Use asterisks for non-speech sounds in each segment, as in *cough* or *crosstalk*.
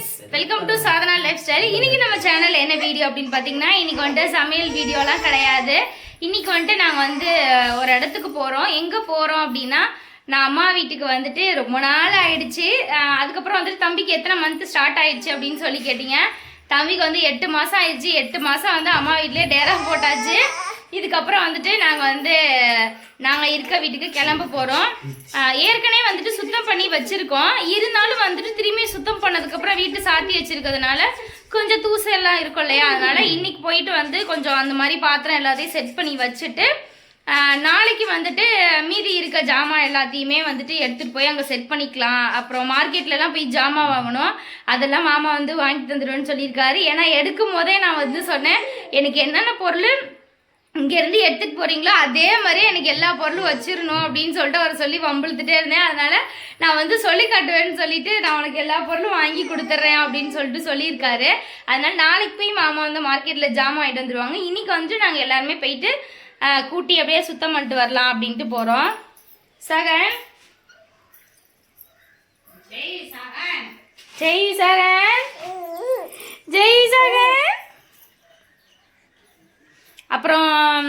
Friends welcome to Sadhana lifestyle இன்னைக்கு நம்ம channel என்ன வீடியோ அப்படின்னு பார்த்தீங்கன்னா இன்னைக்கு வந்துட்டு சமையல் வீடியோலாம் கிடையாது. இன்னைக்கு வந்துட்டு நாங்கள் வந்து ஒரு இடத்துக்கு போகிறோம் எங்கே போகிறோம் அப்படின்னா நான் அம்மா வீட்டுக்கு வந்துட்டு ரொம்ப நாள் ஆயிடுச்சு. அதுக்கப்புறம் வந்துட்டு தம்பிக்கு எத்தனை மந்த் ஸ்டார்ட் ஆயிடுச்சு அப்படின்னு சொல்லி கேட்டீங்க. தம்பிக்கு வந்து எட்டு மாதம் ஆயிடுச்சு. எட்டு மாதம் வந்து அம்மா வீட்லேயே டேரா போட்டாச்சு. இதுக்கப்புறம் வந்துட்டு நாங்கள் வந்து நாங்கள் இருக்க வீட்டுக்கு கிளம்ப போகிறோம் ஏற்கனவே வந்துட்டு சுத்தம் பண்ணி வச்சுருக்கோம். இருந்தாலும் வந்துட்டு திரும்பி சுத்தம் பண்ணதுக்கப்புறம் வீட்டு சாத்தி வச்சுருக்கிறதுனால கொஞ்சம் தூசு எல்லாம் இருக்கும் இல்லையா? அதனால் இன்றைக்கி போயிட்டு வந்து கொஞ்சம் அந்த மாதிரி பாத்திரம் எல்லாத்தையும் செட் பண்ணி வச்சுட்டு நாளைக்கு வந்துட்டு மீதி இருக்க ஜாமான் எல்லாத்தையுமே வந்துட்டு எடுத்துகிட்டு போய் அங்கே செட் பண்ணிக்கலாம். அப்புறம் மார்க்கெட்லலாம் போய் ஜாமான் வாங்கணும். அதெல்லாம் மாமா வந்து வாங்கி தந்துடுவேன்னு சொல்லியிருக்காரு. ஏன்னா எடுக்கும் போதே நான் வந்து சொன்னேன் எனக்கு என்னென்ன பொருள் இங்கேருந்து எடுத்துட்டு போறீங்களோ அதே மாதிரி எனக்கு எல்லா பொருளும் வச்சிரணும் அப்படின்னு சொல்லிட்டு அவர் சொல்லி வம்பிழுத்துட்டே இருந்தேன். அதனால நான் வந்து சொல்லி காட்டுவேன்னு சொல்லிட்டு நான் உனக்கு எல்லா பொருளும் வாங்கி கொடுத்துட்றேன் அப்படின்னு சொல்லிட்டு சொல்லியிருக்காரு. அதனால நாளைக்கு போய் மாமா வந்து மார்க்கெட்டில் ஜாமான் ஆகிட்டு வந்துருவாங்க. இன்னைக்கு வந்துட்டு நாங்கள் எல்லாருமே போயிட்டு கூட்டி அப்படியே சுத்தம் பண்ணிட்டு வரலாம் அப்படின்ட்டு போகிறோம் சகன்? ஜெய் சகன். ஜெய் சகன்? அப்புறம்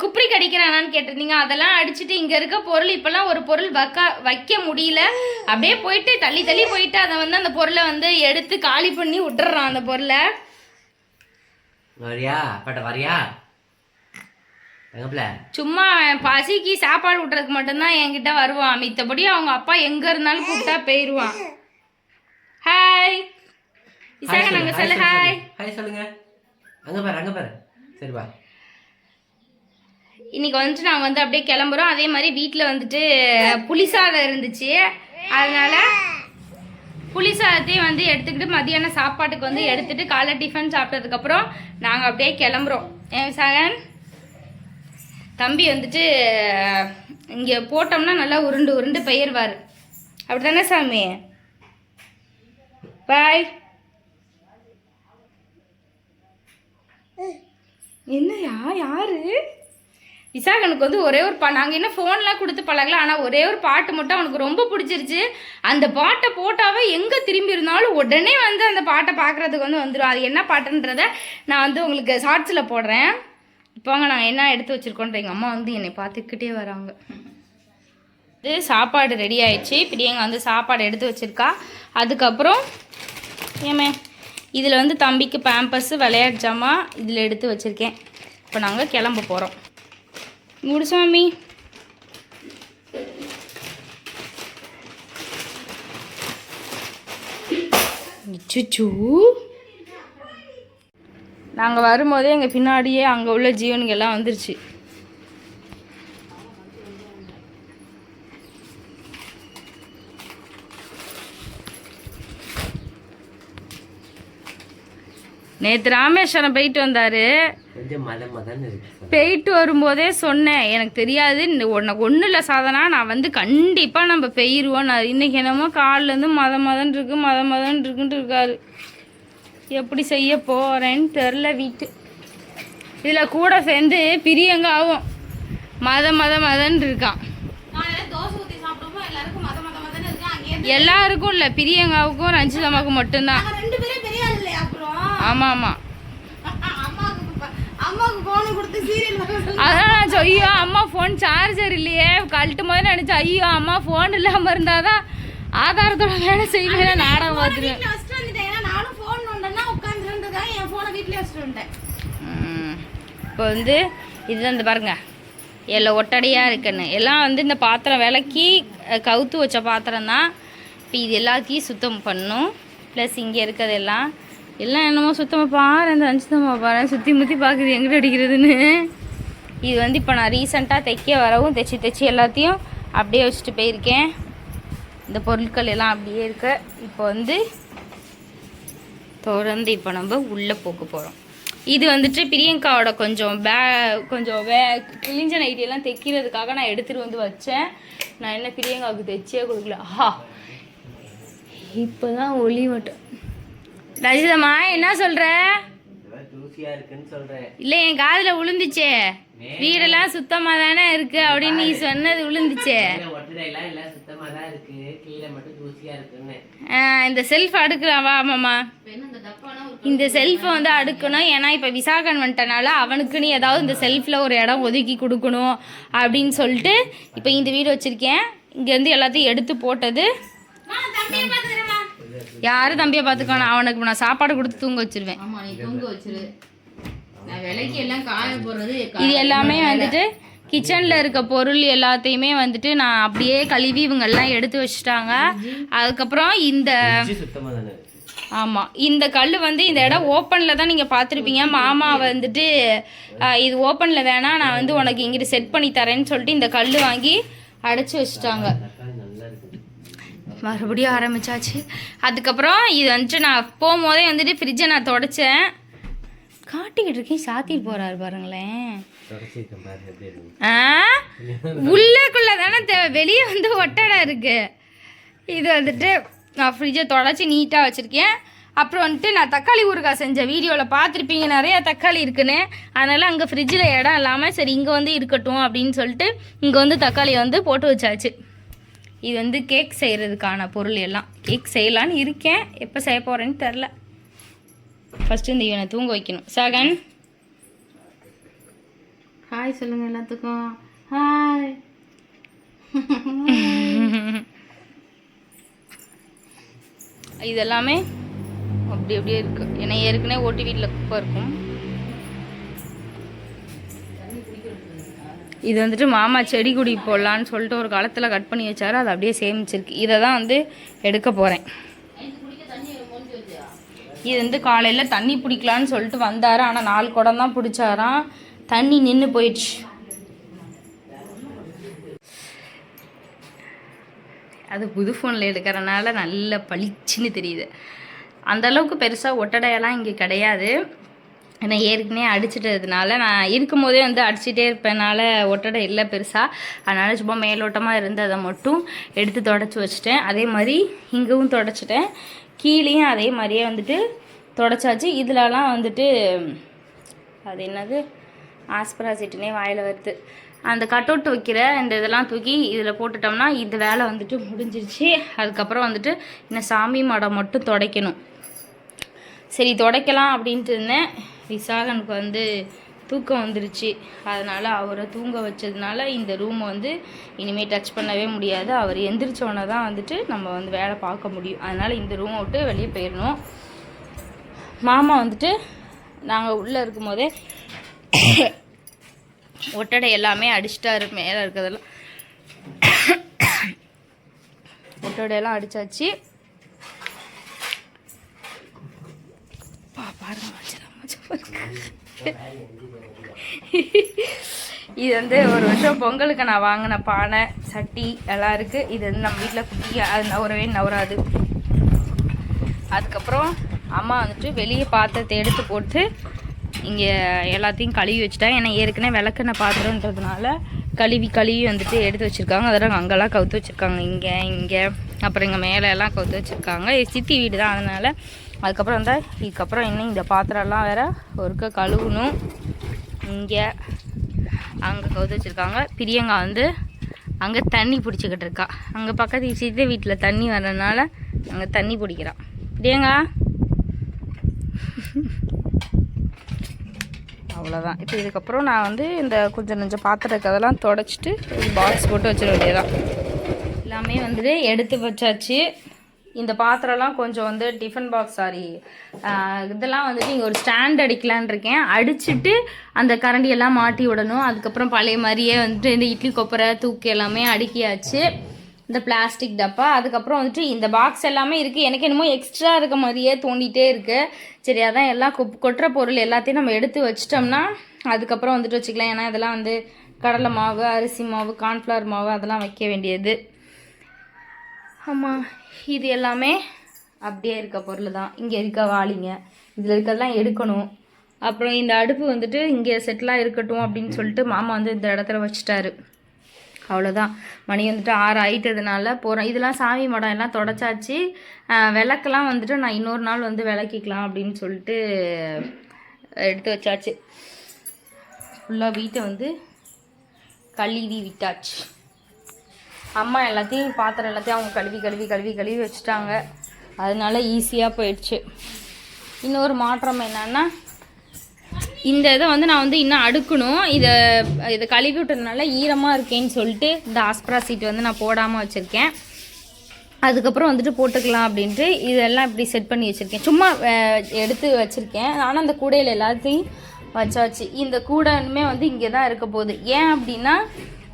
குப்பரி கடிக்கிறானான்னு கேட்டிருந்தீங்க. அதெல்லாம் அடிச்சுட்டு இங்கே இருக்க பொருள் இப்போல்லாம் ஒரு பொருள் வைக்க வைக்க முடியல. அப்படியே போயிட்டு தள்ளி தள்ளி போயிட்டு அதை வந்து அந்த பொருளை வந்து எடுத்து காலி பண்ணி விட்டுறான் அந்த பொருளை. வரியா? வரியா? சும்மா பசிக்கு சாப்பாடு விட்டுறதுக்கு மட்டும்தான் என்கிட்ட வருவான். மித்தபடி அவங்க அப்பா எங்கே இருந்தாலும் கூப்பிட்டா போயிடுவான் ஹாய் இசாக சொல்லு ஹாய் ஹாய் சொல்லுங்க. அங்க பாரு அங்க பாரு. சரி பா இன்னைக்கு வந்துட்டு நாங்கள் வந்து அப்படியே கிளம்புறோம். அதே மாதிரி வீட்டில் வந்துட்டு புளி சாதம் இருந்துச்சு. அதனால புளி சாதத்தையும் வந்து எடுத்துக்கிட்டு மதியானம் சாப்பாட்டுக்கு வந்து எடுத்துட்டு காலை டிஃபன் சாப்பிட்டதுக்கப்புறம் நாங்கள் அப்படியே கிளம்புறோம். ஏன் சகன்? தம்பி வந்துட்டு இங்கே போட்டோம்னா நல்லா உருண்டு உருண்டு பெயர்வார். அப்படி தானே சாமி பாய் என்னையா? யாரு? விசாகனுக்கு வந்து ஒரே ஒரு பா நாங்கள் என்ன ஃபோன்லாம் கொடுத்து பழகல ஆனால் ஒரே ஒரு பாட்டு மட்டும் அவனுக்கு ரொம்ப பிடிச்சிருச்சு. அந்த பாட்டை போட்டாவே எங்கே திரும்பி இருந்தாலும் உடனே வந்து அந்த பாட்டை பார்க்குறதுக்கு வந்து வந்துடும் அது என்ன பாட்டுன்றத நான் வந்து உங்களுக்கு ஷார்ட்ஸில் போடுறேன். இப்போங்க நாங்கள் என்ன எடுத்து வச்சுருக்கோன்ற எங்கள் அம்மா வந்து என்னை பார்த்துக்கிட்டே வராங்க. இது சாப்பாடு ரெடி ஆயிடுச்சு. பிரியங்க வந்து சாப்பாடு எடுத்து வச்சுருக்கா. அதுக்கப்புறம் ஏமே இதில் வந்து தம்பிக்கு பேம்பர்ஸு விளையாட்டு ஜாமான் இதில் எடுத்து வச்சுருக்கேன். இப்போ நாங்கள் கிளம்ப போகிறோம் முடிசாமி நாங்கள் வரும்போதே எங்கள் பின்னாடியே அங்கே உள்ள ஜீவனுங்க எல்லாம் வந்துருச்சு. நேற்று ராமேஸ்வரம் போயிட்டு வந்தார். போயிட்டு வரும்போதே சொன்னேன் எனக்கு தெரியாது உனக்கு ஒன்றும் இல்லை சாதனா நான் வந்து கண்டிப்பாக நம்ம பெயிருவோம். நான் இன்னைக்கு என்னமோ காலிலேருந்து மத மதன் இருக்கு மத மதன் இருக்குன்ட்டு இருக்காரு. எப்படி செய்ய போகிறேன்னு தெரில வீட்டு. இதில் கூட சேர்ந்து பிரியங்க ஆகும் மத மத மதன் இருக்கான் எல்லாருக்கும் இல்லை பிரியங்காவுக்கும் ரஞ்சிதம்மாவுக்கும் மட்டும்தான். வர சொல்லி அதான் நான் ஐயோ அம்மா ஃபோன் சார்ஜர் இல்லையே. கழட்டும் போது நினச்சேன் ஐயோ அம்மா ஃபோன் இல்லாமல் இருந்தாதான் ஆதாரத்தோட வேலை செய்வேன் நாடகம் பார்த்துருவேன் இப்போ வந்து இது இந்த பாருங்க. எல்லாம் ஒட்டடையாக இருக்குன்னு. எல்லாம் வந்து இந்த பாத்திரம் விளக்கி கவுத்து வச்ச பாத்திரம் தான் இப்போ இது எல்லாத்தையும் சுத்தம் பண்ணும். ப்ளஸ் இங்கே இருக்கிறதெல்லாம் எல்லாம் என்னமோ சுத்தமாக பாரு அந்த அஞ்சுத்தம்மா பாரு. சுற்றி முற்றி பார்க்குது எங்கிட்ட அடிக்கிறதுன்னு. இது வந்து இப்போ நான் ரீசெண்டாக தைக்க வரவும் தைச்சி தைச்சி எல்லாத்தையும் அப்படியே வச்சுட்டு போயிருக்கேன். இந்த பொருட்கள் எல்லாம் அப்படியே இருக்க. இப்போ வந்து தொடர்ந்து இப்போ நம்ம உள்ளே போக்கு போகிறோம் இது வந்துட்டு பிரியங்காவோட கொஞ்சம் பே கொஞ்சம் வே கிழிஞ்ச நைட்டியெல்லாம் தைக்கிறதுக்காக நான் எடுத்துகிட்டு வந்து வச்சேன். நான் என்ன பிரியங்காவுக்கு தைச்சே கொடுக்கல. ஆஹா. இப்போ தான் ஒளி மட்டும். ரஜிதம்மா என்ன சொல்கிற தூசியா இருக்குன்னு சொல்றேன். இல்லை என் காதில் விழுந்துச்சே வீடெல்லாம் சுத்தமாக தானே இருக்குது அப்படின்னு நீ சொன்னது விழுந்துச்சே ஒட்டடை எல்லாம் எல்லாம் சுத்தமா தான் இருக்கு. கீழே மட்டும் தூசியா இருக்குன்னு. ஆஹ் இந்த செல்ஃப் அடுக்கலாம் வா மாமா. இந்த டப்பானா ஒரு இந்த செல்ஃபை வந்து அடுக்கணும். ஏன்னா இப்போ விசாகன் வந்துட்டனால அவனுக்குன்னு ஏதாவது இந்த செல்ஃபில் ஒரு இடம் ஒதுக்கி கொடுக்கணும் அப்படின்னு சொல்லிட்டு இப்போ இந்த வீடு வச்சுருக்கேன். இங்கேருந்து எல்லாத்தையும் எடுத்து போட்டது. யாரும் தம்பியை பார்த்துக்கணும் அவனுக்கு நான் சாப்பாடு கொடுத்து தூங்க வச்சிருவேன். ஆமா நீ தூங்க வச்சிரு. நான் விலைக்கு எல்லாம் காய போடுறது இது எல்லாமே வந்துட்டு கிச்சனில் இருக்க பொருள் எல்லாத்தையுமே வந்துட்டு நான் அப்படியே கழுவி இவங்க எல்லாம் எடுத்து வச்சுட்டாங்க. அதுக்கப்புறம் இந்த ஃப்ரிட்ஜ் சுத்தமா தானே இருக்கு? ஆமாம் இந்த கல் வந்து இந்த இடம் ஓப்பனில் தான் நீங்கள் பார்த்துருப்பீங்க. மாமா வந்துட்டு இது ஓப்பனில் வேணாம் நான் வந்து உனக்கு இங்கிட்டு செட் பண்ணி தரேன்னு சொல்லிட்டு இந்த கல் வாங்கி அடைச்சி வச்சுட்டாங்க. மறுபடியும் ஆரம்பிச்சாச்சு. அதுக்கப்புறம் இது வந்துட்டு நான் போகும்போதே வந்துட்டு ஃப்ரிட்ஜை நான் தொடச்சேன். காட்டிக்கிட்டு இருக்கேன் சாத்திட்டு போகிறாரு பாருங்களேன். ஆ? உள்ளுக்குள்ளே தானே வெளியே வந்து ஒட்டடை இருக்கு. இது வந்துட்டு நான் ஃப்ரிட்ஜை தொடச்சி நீட்டாக வச்சுருக்கேன். அப்புறம் வந்துட்டு நான் தக்காளி ஊறுகாய் செஞ்ச வீடியோவில் பார்த்துருப்பீங்க நிறைய தக்காளி இருக்குன்னு. அதனால் அங்கே ஃப்ரிட்ஜில் இடம் இல்லாமல் சரி இங்கே வந்து இருக்கட்டும் அப்படின்னு சொல்லிட்டு இங்கே வந்து தக்காளியை வந்து போட்டு வச்சாச்சு. இது வந்து கேக் செய்கிறதுக்கான பொருள் எல்லாம். கேக் செய்யலான்னு இருக்கேன். எப்போ செய்ய போகிறேன்னு தெரில ஃபஸ்ட்டு இந்த இவனை தூங்க வைக்கணும். சகன். ஹாய் சொல்லுங்க எல்லாத்துக்கும். ஹாய் *laughs* இது எல்லாமே அப்படி அப்படியே இருக்கு. ஏன்னா ஏற்கனவே ஓட்டி வீட்டில் குப்பை இருக்கும். இது வந்துட்டு மாமா செடி கொடி போடலான்னு சொல்லிட்டு ஒரு காலத்தில் கட் பண்ணி வச்சாரு. அது அப்படியே சேமிச்சிருக்கு. இதை தான் வந்து எடுக்க போகிறேன் இது வந்து காலையில் தண்ணி பிடிக்கலான்னு சொல்லிட்டு வந்தார். ஆனால் நாலு குடம் தான் பிடிச்சாராம். தண்ணி நின்று போயிடுச்சு. அது புது ஃபோனில் எடுக்கிறனால நல்ல பளிச்சுன்னு தெரியுது. அந்தளவுக்கு பெருசாக ஒட்டடையெல்லாம் இங்கே கிடையாது. என்னை ஏற்கனவே அடிச்சிட்டதுனால நான் இருக்கும் போதே வந்து அடிச்சிட்டே இருப்பேனால ஒட்டடை இல்லை பெருசாக அதனால் சும்மா மேலோட்டமாக இருந்ததை மட்டும் எடுத்து தொடச்சி வச்சுட்டேன். அதே மாதிரி இங்கேவும் தொடச்சிட்டேன். கீழேயும் அதே மாதிரியே வந்துட்டு தொடச்சாச்சு. இதுலலாம் வந்துட்டு அது என்னது? ஆஸ்பராசிட்டுனே வாயில் வருது. அந்த கட்டவுட் வைக்கிற இந்த இதெல்லாம் தூக்கி இதில் போட்டுட்டோம்னா இந்த வேலை வந்துட்டு முடிஞ்சிருச்சு. அதுக்கப்புறம் வந்துட்டு இன்னும் சாமி மடம் மட்டும் துடைக்கணும். சரி துடைக்கலாம் அப்படின்ட்டு இருந்தேன். விசாகனுக்கு வந்து தூக்கம் வந்துருச்சு. அதனால் அவரை தூங்க வச்சதுனால இந்த ரூமை வந்து இனிமேல் டச் பண்ணவே முடியாது. அவர் எந்திரிச்சோன்னே தான் வந்துட்டு நம்ம வந்து வேலை பார்க்க முடியும். அதனால் இந்த ரூமை விட்டு வெளியே போயிடணும். மாமா வந்துட்டு நாங்கள் உள்ளே இருக்கும்போதே ஒட்டடை எல்லாமே அடிச்சிட்டாரு மேலே இருக்கிறதெல்லாம். ஒட்டடையெல்லாம் அடித்தாச்சு பா பாருங்க மச்சலாம் மச்சம் பாருங்க. *laughs* இது வந்து ஒரு வருஷம் பொங்கலுக்கு நான் வாங்கின பானை சட்டி எல்லாம் இருக்குது இது வந்து நம்ம வீட்டில் குட்டி அது நவரவே நவராது. அதுக்கப்புறம் அம்மா வந்துட்டு வெளியே பாத்திரத்தை எடுத்து போட்டு இங்கே எல்லாத்தையும் கழுவி வச்சுட்டா ஏன்னா ஏற்கனவே விளக்குன பாத்திரன்றதுனால கழுவி கழுவி வந்துட்டு எடுத்து வச்சுருக்காங்க. அதெல்லாம் அங்கெல்லாம் கவுத்து வச்சுருக்காங்க. இங்கே இங்கே அப்புறம் இங்கே மேலே எல்லாம் கவுத்து வச்சுருக்காங்க. சித்தி வீடு தான். அதனால் அதுக்கப்புறம் வந்து இதுக்கப்புறம் இன்னும் இந்த பாத்திரம்லாம் வேறு ஒருக்க கழுவணும். இங்கே அங்கே கவுத்து வச்சுருக்காங்க. பிரியங்கா வந்து அங்கே தண்ணி பிடிச்சிக்கிட்டு இருக்கா. அங்கே பக்கத்து சித்த வீட்டில் தண்ணி வர்றதுனால அங்கே தண்ணி பிடிக்கிறான் பிரியங்கா? அவ்வளோதான் இப்போ இதுக்கப்புறம் நான் வந்து இந்த கொஞ்சம் கொஞ்சம் பாத்திரக்கு அதெல்லாம் தொடச்சிட்டு பாக்ஸ் போட்டு வச்சிட வேண்டியதான் எல்லாமே வந்துட்டு எடுத்து வச்சாச்சு. இந்த பாத்திரம்லாம் கொஞ்சம் வந்து டிஃபன் பாக்ஸ் சாரி இதெல்லாம் வந்துட்டு இங்கே ஒரு ஸ்டாண்ட் அடிக்கலான்னு இருக்கேன். அடிச்சுட்டு அந்த கரண்டியெல்லாம் மாட்டி விடணும். அதுக்கப்புறம் பழைய மாதிரியே வந்துட்டு இந்த இட்லி கொப்பரை தூக்கு எல்லாமே அடுக்கியாச்சு. இந்த பிளாஸ்டிக் டப்பா. அதுக்கப்புறம் வந்துட்டு இந்த பாக்ஸ் எல்லாமே இருக்குது எனக்கு என்னமோ எக்ஸ்ட்ரா இருக்க மாதிரியே தோண்டிகிட்டே இருக்குது சரி அதான் எல்லாம் கொப் கொட்டுற பொருள் எல்லாத்தையும் நம்ம எடுத்து வச்சிட்டோம்னா அதுக்கப்புறம் வந்துட்டு வச்சுக்கலாம். ஏன்னா இதெல்லாம் வந்து கடலை மாவு அரிசி மாவு கார்ன்ஃப்ளவர் மாவு அதெல்லாம் வைக்க வேண்டியது. ஆமாம் இது எல்லாமே அப்படியே இருக்க பொருள் தான். இங்கே இருக்க வாளிங்க. இதில் இருக்கிறதெல்லாம் எடுக்கணும். அப்புறம் இந்த அடுப்பு வந்துட்டு இங்கே செட்டிலாக இருக்கட்டும் அப்படின்னு சொல்லிட்டு மாமா வந்து இந்த இடத்துல வச்சுட்டாரு. அவ்வளோதான் மணி வந்துட்டு ஆறு ஆயிட்டதுனால போகிறோம் இதெல்லாம் சாமி மடம் எல்லாம் தொடச்சாச்சு. விளக்கெல்லாம் வந்துட்டு நான் இன்னொரு நாள் வந்து விளக்கிக்கலாம் அப்படின்னு சொல்லிட்டு எடுத்து வச்சாச்சு. ஃபுல்லாக வீட்டை வந்து கழுவி விட்டாச்சு. அம்மா எல்லாத்தையும் பாத்திரம் எல்லாத்தையும் அவங்க கழுவி கழுவி கழுவி கழுவி வச்சுட்டாங்க. அதனால ஈஸியாக போயிடுச்சு. இன்னொரு மாற்றம் என்னன்னா இந்த இதை வந்து நான் வந்து இன்னும் அடுக்கணும். இதை இதை கழுவி விட்டதுனால ஈரமாக இருக்கேன்னு சொல்லிட்டு இந்த ஆஸ்ப்ரா சீட் வந்து நான் போடாமல் வச்சுருக்கேன். அதுக்கப்புறம் வந்துட்டு போட்டுக்கலாம் அப்படின்ட்டு இதெல்லாம் இப்படி செட் பண்ணி வச்சுருக்கேன். சும்மா எடுத்து வச்சுருக்கேன். ஆனால் அந்த கூடையில் எல்லாத்தையும் வச்சாச்சு. இந்த கூடையுமே வந்து இங்கே தான் இருக்க போகுது. ஏன் அப்படின்னா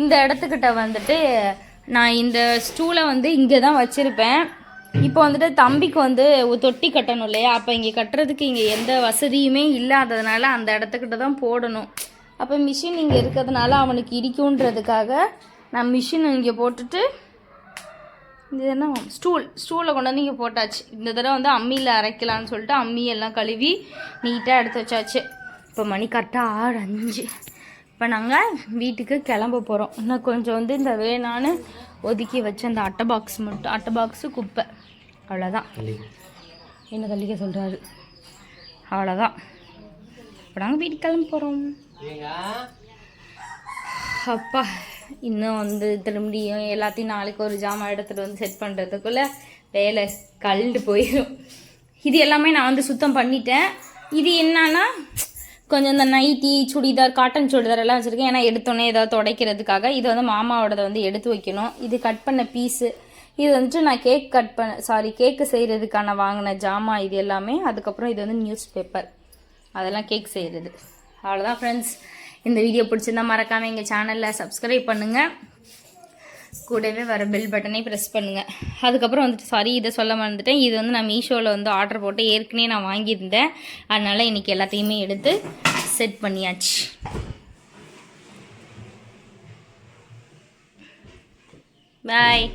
இந்த இடத்துக்கிட்ட வந்துட்டு நான் இந்த ஸ்டூலை வந்து இங்கே தான் வச்சுருப்பேன். இப்போ வந்துட்டு தம்பிக்கு வந்து தொட்டி கட்டணும் இல்லையா? அப்போ இங்கே கட்டுறதுக்கு இங்கே எந்த வசதியுமே இல்லாததுனால அந்த இடத்துக்கிட்ட தான் போடணும். அப்போ மிஷின் இங்கே இருக்கிறதுனால அவனுக்கு இடிக்குன்றதுக்காக நான் மிஷின் இங்கே போட்டுட்டு இது என்ன? ஸ்டூல் ஸ்டூலை கொண்டு வந்து இங்கே போட்டாச்சு. இந்த தடவை வந்து அம்மியில் அரைக்கலான்னு சொல்லிட்டு அம்மி எல்லாம் கழுவி நீட்டாக எடுத்து வச்சாச்சு. இப்போ மணி கரெக்டாக ஆறு அஞ்சு இப்போ நாங்கள் வீட்டுக்கு கிளம்ப போகிறோம் இன்னும் கொஞ்சம் வந்து இந்த வேணான்னு ஒதுக்கி வச்ச அந்த அட்டை பாக்ஸ் மட்டும் அட்டை பாக்ஸு குப்பை. அவ்வளோதான் என்ன தள்ளிக்க சொல்கிறாரு அவ்வளோதான் இப்போ நாங்கள் வீட்டுக்கு கிளம்ப போகிறோம் அப்பா இன்னும் வந்து திரும்பியும் எல்லாத்தையும் நாளைக்கு ஒரு ஜாமான் எடுத்துகிட்டு வந்து செட் பண்ணுறதுக்குள்ளே வேலை கல்டு போயிடும் இது எல்லாமே நான் வந்து சுத்தம் பண்ணிட்டேன். இது என்னன்னா கொஞ்சம் இந்த நைட்டி சுடிதார் காட்டன் சுடிதார் எல்லாம் வச்சுருக்கேன். ஏன்னா எடுத்தோன்னே ஏதாவது துடைக்கிறதுக்காக இது வந்து மாமாவோடதை வந்து எடுத்து வைக்கணும். இது கட் பண்ண பீஸு இது வந்துட்டு நான் கேக் கட் பண்ண சாரி கேக்கு செய்கிறதுக்கான வாங்கின ஜாமான் இது எல்லாமே. அதுக்கப்புறம் இது வந்து நியூஸ் பேப்பர் அதெல்லாம் கேக் செய்கிறது அவ்வளோதான் ஃப்ரெண்ட்ஸ் இந்த வீடியோ பிடிச்சிருந்தா மறக்காமல் எங்கள் சேனலில் சப்ஸ்கிரைப் பண்ணுங்கள் கூடவே வர பெல் பட்டனை ப்ரெஸ் பண்ணுங்கள் அதுக்கப்புறம் வந்துட்டு சாரி இதை சொல்ல மறந்துட்டேன். இது வந்து நான் மீஷோவில் வந்து ஆர்டர் போட்டு ஏற்கனவே நான் வாங்கியிருந்தேன். அதனால் இன்றைக்கி எல்லாத்தையுமே எடுத்து செட் பண்ணியாச்சு. பாய்